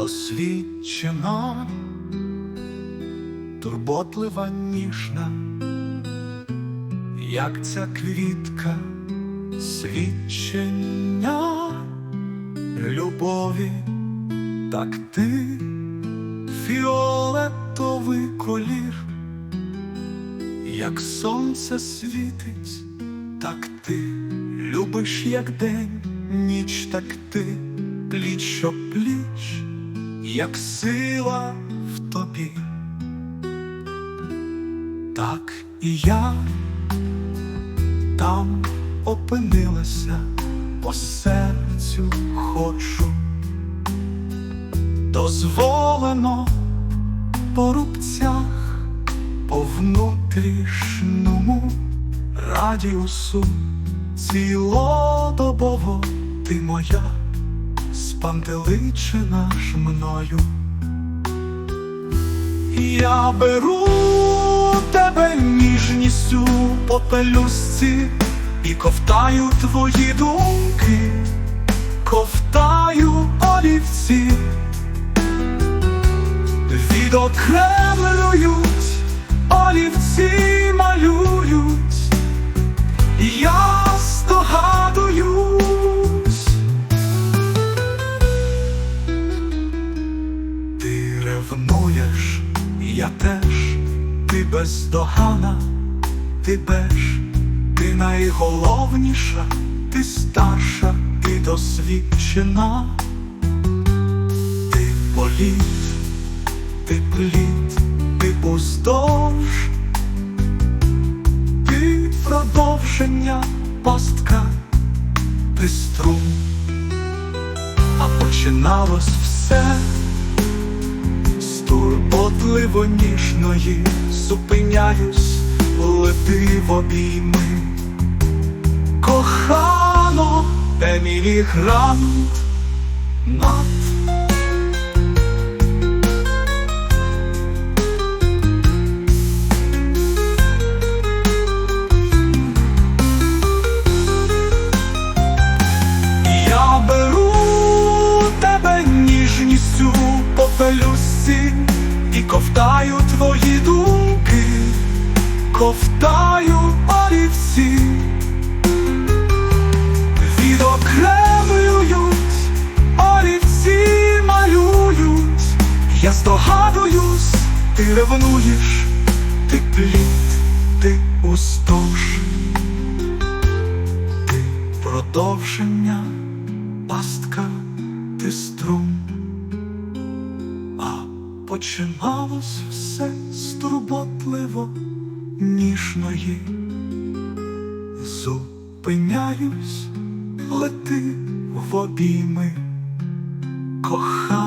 досвідчена, турботлива ніжна, як ця квітка свідчення любові, так ти фіолетовий колір, як сонце світить, так ти любиш, як день, ніч, так ти пліч о пліч, як сила в тобі. Так і я там опинилася, по серцю хочу, дозволено по рубцях, по внутрішньому радіусу. Цілодобово ти моя, спантеличена ж мною. Я беру тебе ніжністю по пелюсці і ковтаю твої думки, ковтаю олівці, відокремлюють, олівці малюють, я ревнуєш, я теж, ти бездогана, ти беж, ти найголовніша, ти старша, ти досвідчена, ти політ, ти плід, ти уздовж, ти продовження пастка, ти струм, а починалось все турботливо ніжної зупиняюсь, лети в обійми. Кохано, Емілі Грант над і ковтаю твої думки, ковтаю олівці, відокремлюють, олівці малюють, я здогадуюсь, ти ревнуєш, ти плід, ти уздовж ти продовження, починалось все стурботливо ніжної. Зупиняюсь, лети в обійми, кохана.